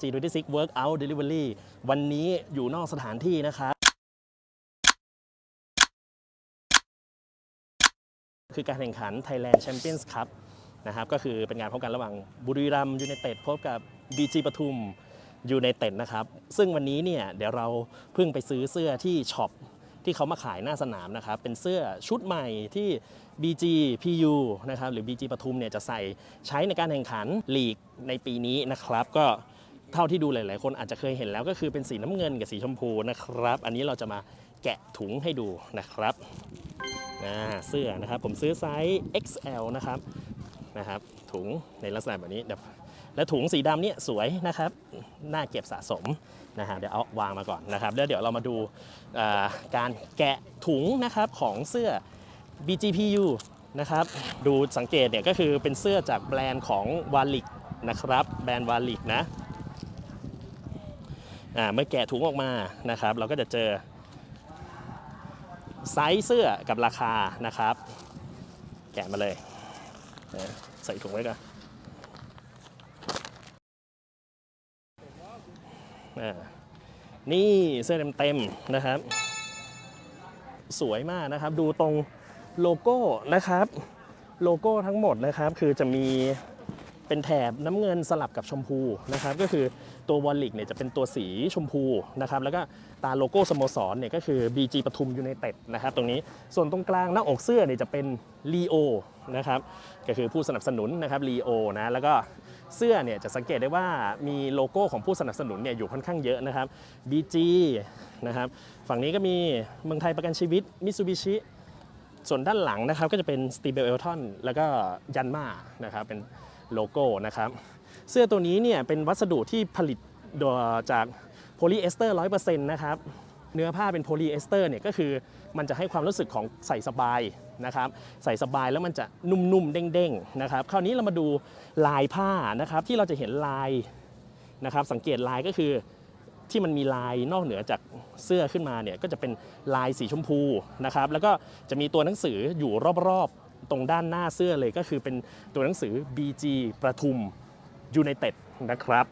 G26 Workout Delivery วันนี้อยู่นอกสถานที่นะครับคือการแข่งขัน Thailand Champions Cup นะครับก็คือเป็นงานพบกันระหว่างบุรีรัมย์ยูไนเต็ดพบกับ BG ปทุมยูไนเต็ดนะครับ ซึ่งวันนี้เนี่ยเดี๋ยวเราเพิ่งไปซื้อเสื้อที่ช็อปที่เขามาขายหน้าสนามนะครับ เป็นเสื้อชุดใหม่ที่ BG PU นะครับหรือ BG ปทุมเนี่ยจะใส่ใช้ในการแข่งขันลีกในปีนี้นะครับ ก็ เท่าที่ดูหลาย ๆ คนอาจจะเคยเห็นแล้วก็คือเป็นสีน้ำเงินกับสีชมพูนะครับ อันนี้เราจะมาแกะถุงให้ดูนะครับเสื้อนะครับ ผมซื้อไซส์ XL นะครับนะครับ ถุงในลักษณะแบบนี้และถุงสีดำเนี่ยสวยนะครับ น่าเก็บสะสมนะฮะเดี๋ยวเอาวางมาก่อนนะครับแล้วเดี๋ยวเรามาดูการแกะถุงนะครับของเสื้อ BGPU นะครับดูสังเกตเนี่ยก็คือเป็นเสื้อจากแบรนด์ของวาลิกนะครับ แบรนด์วาลิกนะ อ่าเมื่อแกะถุงออกมานะครับ เราก็จะเจอไซส์เสื้อกับราคานะครับ แกะมาเลย ใส่ถุงไว้ก่อนอ่านี่เสื้อเต็มๆนะครับ สวยมากนะครับ ดูตรงโลโก้นะครับ โลโก้ทั้งหมดนะครับ คือจะมี เป็นแถบน้ำเงินสลับกับชมพูนะครับก็คือตัววอลลิกเนี่ยจะเป็นตัวสีชมพูนะครับแล้วก็ตาโลโก้สโมสรเนี่ยก็คือ BG ปทุมยูไนเต็ดนะครับตรงนี้ส่วนตรงกลางหน้าอกเสื้อเนี่ยจะเป็นลีโอนะครับก็คือผู้สนับสนุนนะครับลีโอนะแล้วก็เสื้อเนี่ยจะสังเกตได้ว่ามีโลโก้ของผู้สนับสนุนเนี่ยอยู่ค่อนข้างเยอะนะครับ BG นะครับฝั่งนี้ก็มีเมืองไทยประกันชีวิตมิตซูบิชิส่วนด้านหลังนะครับก็จะเป็นสตีเบลเอลทอนแล้วก็ยันมานะครับเป็น โลโก้นะครับ เสื้อตัวนี้เนี่ยเป็นวัสดุที่ผลิตจากโพลีเอสเตอร์ร้อยเปอร์เซ็นต์นะครับ เนื้อผ้าเป็นโพลีเอสเตอร์เนี่ยก็คือมันจะให้ความรู้สึกของใส่สบายนะครับ ใส่สบายแล้วมันจะนุ่มๆ เด้งๆ นะครับ คราวนี้เรามาดูลายผ้านะครับที่เราจะเห็นลายนะครับ สังเกตลายก็คือที่มันมีลายนอกเหนือจากเสื้อขึ้นมาเนี่ยก็จะเป็นลายสีชมพูนะครับ แล้วก็จะมีตัวหนังสืออยู่รอบๆ ตรงด้านหน้าเสื้อเลยก็คือเป็นตัวหนังสือ BG ประทุมยูไนเต็ดนะครับ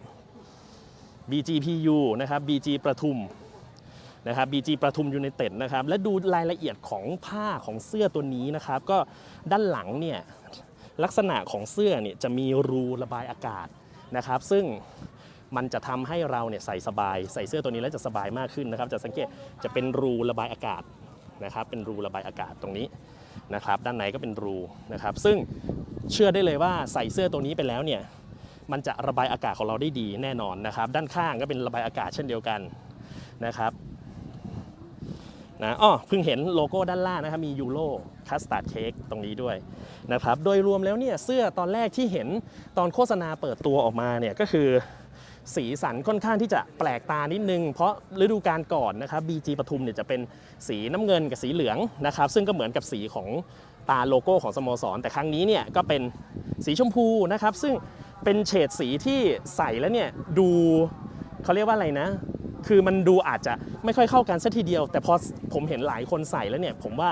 BGPU นะครับ BG ประทุมนะครับ BG ประทุมยูไนเต็ดนะครับ และดูรายละเอียดของผ้าของเสื้อตัวนี้นะครับ ก็ด้านหลังเนี่ยลักษณะของเสื้อเนี่ยจะมีรูระบายอากาศนะครับ ซึ่งมันจะทำให้เราเนี่ยใส่สบาย ใส่เสื้อตัวนี้แล้วจะสบายมากขึ้นนะครับ จะสังเกตจะเป็นรูระบายอากาศนะครับ เป็นรูระบายอากาศตรงนี้ นะครับด้านในก็เป็นรูนะครับซึ่งเชื่อได้เลยว่าใส่เสื้อตัวนี้ไปแล้วเนี่ยมันจะระบายอากาศของเราได้ดีแน่นอนนะครับ ด้านข้างก็เป็นระบายอากาศเช่นเดียวกันนะครับนะอ้อเพิ่งเห็นโลโก้ด้านล่างนะครับมียูโรคัสตาร์ดเค้กตรงนี้ด้วยนะครับโดยรวมแล้วเนี่ยเสื้อตอนแรกที่เห็นตอนโฆษณาเปิดตัวออกมาเนี่ยก็คือ สีสันค่อนข้างที่จะแปลกตานิดนึง เพราะฤดูกาลก่อนนะครับ BG ปทุมเนี่ยจะเป็นสีน้ำเงินกับสีเหลืองนะครับ ซึ่งก็เหมือนกับสีของตาโลโก้ของสโมสร แต่ครั้งนี้เนี่ยก็เป็นสีชมพูนะครับ ซึ่งเป็นเฉดสีที่ใส่แล้วเนี่ยดูเขาเรียกว่าอะไรนะ คือมันดูอาจจะไม่ค่อยเข้ากันสัทีเดียว แต่พอผมเห็นหลายคนใส่แล้วเนี่ยผมว่า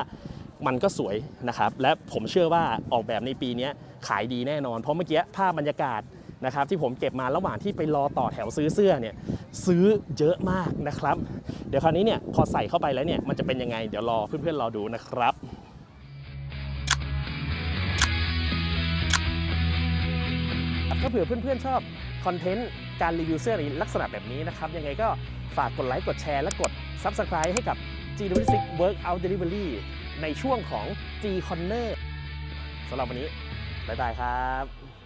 มันก็สวยนะครับ และผมเชื่อว่าออกแบบในปีนี้ขายดีแน่นอน เพราะเมื่อกี้ภาพบรรยากาศ นะครับที่ผมเก็บมาระหว่างที่ไปรอต่อแถวซื้อเสื้อเนี่ยซื้อเยอะมากนะครับ เดี๋ยวคราวนี้เนี่ยพอใส่เข้าไปแล้วเนี่ยมันจะเป็นยังไงเดี๋ยวรอเพื่อนๆรอดูนะครับถ้าเผื่อเพื่อนๆชอบคอนเทนต์การรีวิวเสื้อในลักษณะแบบนี้นะครับ ยังไงก็ฝากกดไลค์กดแชร์และกด Subscribe ให้กับ G26 Workout Delivery ในช่วงของ G Corner สำหรับวันนี้ บ๊ายบายครับ